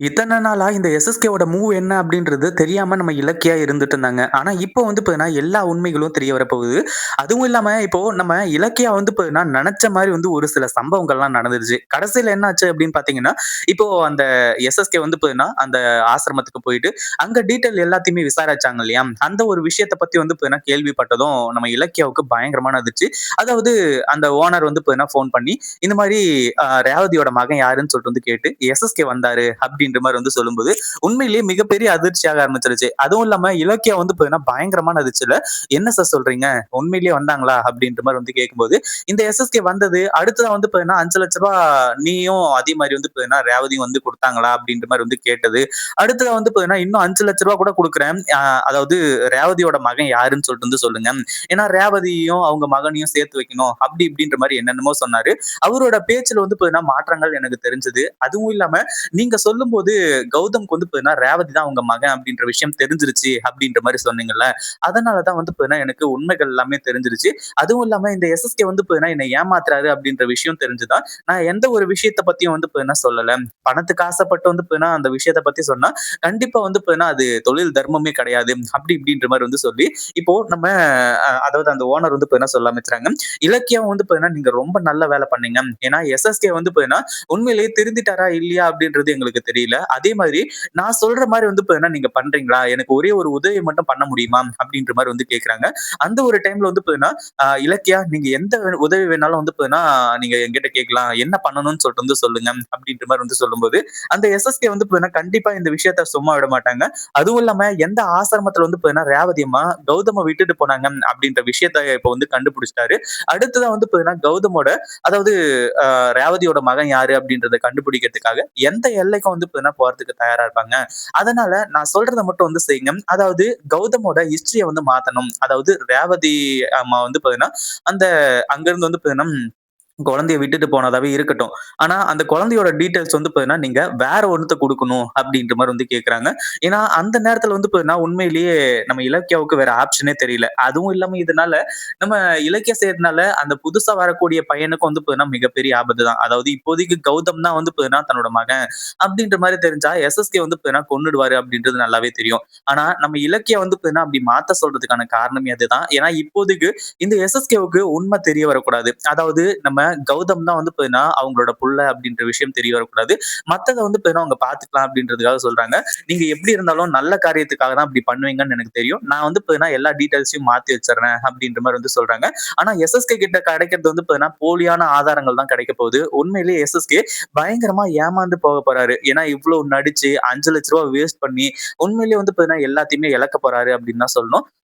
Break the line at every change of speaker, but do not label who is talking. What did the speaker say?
இத்தனை நாளா இந்த எஸ்எஸ்கேவோட மூவ் என்ன அப்படின்றது தெரியாம நம்ம இலக்கியா இருந்துட்டு இருந்தாங்க. ஆனா இப்போ வந்து பார்த்தீங்கன்னா, எல்லா உண்மைகளும் தெரிய வரப்போகுது. அதுவும் இல்லாம இப்போ நம்ம இலக்கியா வந்து பார்த்தீங்கன்னா, நெனச்ச மாதிரி வந்து ஒரு சில சம்பவங்கள்லாம் நடந்துருச்சு. கடைசியில என்ன ஆச்சு அப்படின்னு பார்த்தீங்கன்னா, இப்போ அந்த எஸ்எஸ்கே வந்து பார்த்தீங்கன்னா, அந்த ஆசிரமத்துக்கு போயிட்டு, அங்க டீட்டெயில் எல்லாத்தையுமே விசாரிச்சாங்க இல்லையா? அந்த ஒரு விஷயத்த பத்தி வந்து பார்த்தீங்கன்னா, கேள்விப்பட்டதும் நம்ம இலக்கியாவுக்கு பயங்கரமான இருந்துச்சு அதாவது அந்த ஓனர் வந்து பார்த்தீங்கன்னா, ஃபோன் பண்ணி இந்த மாதிரி ரேவதியோட மகன் யாருன்னு சொல்லிட்டு வந்து கேட்டு, எஸ்எஸ்கே வந்தாரு அப்படின்ற மாதிரி வந்து சொல்லும்போது, உண்மையிலேயே மிகப்பெரிய அதிர்ச்சியாக ஆரம்பிச்சிருச்சு. அதுவும் இல்லாம இலக்கியா வந்து பாத்தீங்கன்னா பயங்கரமான அதிர்ச்சியில, "என்ன சார் சொல்றீங்க? உண்மையிலேயே வந்தாங்களா?" அப்படின்ற மாதிரி வந்து கேட்கும்போது, இந்த எஸ்எஸ்கே வந்தது அடுத்ததா வந்து பாத்தீங்கன்னா அஞ்சு லட்ச 5,00,000 நீயும் அதே மாதிரி வந்து பாத்தீங்கன்னா ரேவதியும் வந்து கொடுத்தாங்களா அப்படின்ற மாதிரி வந்து கேட்டது. அடுத்ததான் வந்து பாத்தீங்கன்னா இன்னும் ரூ. 5,00,000 கூட கொடுக்குறேன் அதாவது ரேவதியோட மகன் யாருன்னு சொல்லிட்டு வந்து சொல்லுங்க. ஏன்னா ரேவதியையும், அவங்க மகனையும் சேர்த்து வைக்கணும். அப்படி இப்படின்ற மாதிரி என்னென்னமோ சொன்னாரு. அவரோட பேச்சுல வந்து பாத்தீங்கன்னா மாற்றங்கள் எனக்கு தெரிஞ்சது. அதுவும் இல்லாம நீங்க போது கௌதம்க்கு வந்து பார்த்தீங்கன்னா, ரேவதி தான் உங்க மகன் அப்படின்ற விஷயம் தெரிஞ்சிருச்சு அப்படின்ற மாதிரி சொன்னீங்கல்ல. அதனாலதான் வந்து பார்த்தீங்கன்னா, எனக்கு உண்மைகள் எல்லாமே தெரிஞ்சிருச்சு. அதுவும் இல்லாம இந்த எஸ்எஸ்கே வந்து பார்த்தீங்கன்னா, என்ன ஏமாத்துறாரு அப்படின்ற விஷயம் தெரிஞ்சு தான், நான் எந்த ஒரு விஷயத்த பத்தியும் வந்து பார்த்தீங்கன்னா சொல்லல. பணத்துக்கு ஆசைப்பட்டு வந்து பார்த்தீங்கன்னா, அந்த விஷயத்த பத்தி சொன்னா, கண்டிப்பா வந்து பார்த்தீங்கன்னா, அது தொழில் தர்மமே கிடையாது. அப்படி இப்படின்ற மாதிரி வந்து சொல்லி, இப்போ நம்ம அதாவது அந்த ஓனர் வந்து பார்த்தீங்கன்னா சொல்ல ஆரம்பிச்சுறாங்க. இலக்கியம் வந்து பார்த்தீங்கன்னா, நீங்க ரொம்ப நல்ல வேலை பண்ணீங்க. ஏன்னா எஸ்எஸ்கே வந்து பார்த்தீங்கன்னா, உண்மையிலேயே திருந்திட்டாரா இல்லையா அப்படின்றது எங்களுக்கு தெரியல. அதே மாதிரி நான் சொல்ற மாதிரி வந்து பார்த்தீங்கன்னா, நீங்க பண்றீங்களா? எனக்கு ஒரே ஒரு உதவி மட்டும் பண்ண முடியுமா? அப்படின்ற மாதிரி வந்து கேட்கறாங்க. அந்த ஒரு டைம்ல வந்து பார்த்தீங்கன்னா, இலக்கியா நீங்க எந்த உதவி வேணாலும் வந்து பார்த்தீங்கன்னா, நீங்க என்கிட்ட கேட்கலாம். என்ன பண்ணணும்னு சொல்லிட்டு வந்து சொல்லுங்க. அப்படின்ற மாதிரி வந்து சொல்லும்போது, அந்த எஸ்எஸ்கே வந்து பார்த்தீங்கன்னா, கண்டிப்பா இந்த விஷயத்த சும்மா விட மாட்டாங்க. அதுவும் இல்லாம எந்த ஆசிரமத்துல வந்து பார்த்தீங்கன்னா, ரேவதியம்மா கௌதம விட்டுட்டு போனாங்க அப்படின்ற விஷயத்த இப்ப வந்து கண்டுபிடிச்சிட்டாரு அடுத்ததான் வந்து பார்த்தீங்கன்னா, கௌதமோட அதாவது ரேவதியோட மகன் யாரு அப்படின்றத கண்டுபிடிக்கிறதுக்காக எந்த எல்லைக்கும் வந்து வேணா போறதுக்கு தயாரா இருப்பாங்க. அதனால நான் சொல்றதை மட்டும் வந்து செய்யுங்க. அதாவது கௌதமோட ஹிஸ்டரிய வந்து மாத்தணும். அதாவது ரேவதி அம்மா வந்து பாத்தீங்கன்னா அந்த அங்கிருந்து வந்து பாத்தீங்கன்னா குழந்தைய விட்டுட்டு போனதாவே இருக்கட்டும். ஆனா, அந்த குழந்தையோட டீட்டெயில்ஸ் வந்து பார்த்தீங்கன்னா, நீங்க வேற ஒன்றுத்த கொடுக்கணும் அப்படின்ற மாதிரி வந்து கேக்குறாங்க ஏன்னா, அந்த நேரத்துல வந்து பார்த்தீங்கன்னா, உண்மையிலேயே நம்ம இலக்கியாவுக்கு வேற ஆப்ஷனே தெரியல. அதுவும் இல்லாம இதனால நம்ம இலக்கிய செய்யறதுனால அந்த புதுசா வரக்கூடிய பையனுக்கும் வந்து பாத்தீங்கன்னா மிகப்பெரிய ஆபத்து தான். அதாவது இப்போதைக்கு கௌதம் தான் வந்து பாத்தீங்கன்னா தன்னோட மகன் அப்படின்ற மாதிரி தெரிஞ்சா எஸ்எஸ்கே வந்து பாத்தீங்கன்னா கொண்டுடுவாரு அப்படின்றது நல்லாவே தெரியும். ஆனா, நம்ம இலக்கியம் வந்து பார்த்தீங்கன்னா, அப்படி மாத்த சொல்றதுக்கான காரணமே அதுதான். ஏன்னா, இப்போதைக்கு இந்த எஸ்எஸ்கேவுக்கு உண்மை தெரிய வரக்கூடாது. அதாவது நம்ம கௌதம் தான் வந்து பார்த்தீங்கன்னா, அவங்களோட புள்ள அப்படின்ற விஷயம் தெரிய வரக்கூடாது. மத்தத வந்து பார்த்தீங்கன்னா, அவங்க பார்த்துக்கலாம் அப்படின்றதுக்காக சொல்றாங்க. நீங்க எப்படி இருந்தாலும் நல்ல காரியத்துக்காக தான் அப்படி பண்ணுவீங்கன்னு எனக்கு தெரியும். நான் வந்து பார்த்தீங்கன்னா, எல்லா டீட்டெயில்ஸையும் மாத்தி வச்சிடறேன் அப்படின்ற மாதிரி வந்து சொல்றாங்க. ஆனா, எஸ்எஸ்கே கிட்ட கிடைக்கிறது வந்து பார்த்தீங்கன்னா, போலியான ஆதாரங்கள் தான் கிடைக்க போகுது. உண்மையிலேயே எஸ்எஸ்கே பயங்கரமா ஏமாந்து போக போறாரு. ஏன்னா, இவ்வளவு நடிச்சு ரூ. 5,00,000 வேஸ்ட் பண்ணி, உண்மையிலேயே வந்து பார்த்தீங்கன்னா, எல்லாத்தையுமே இழக்க போறாரு அப்படின்னு தான் சொல்லணும்.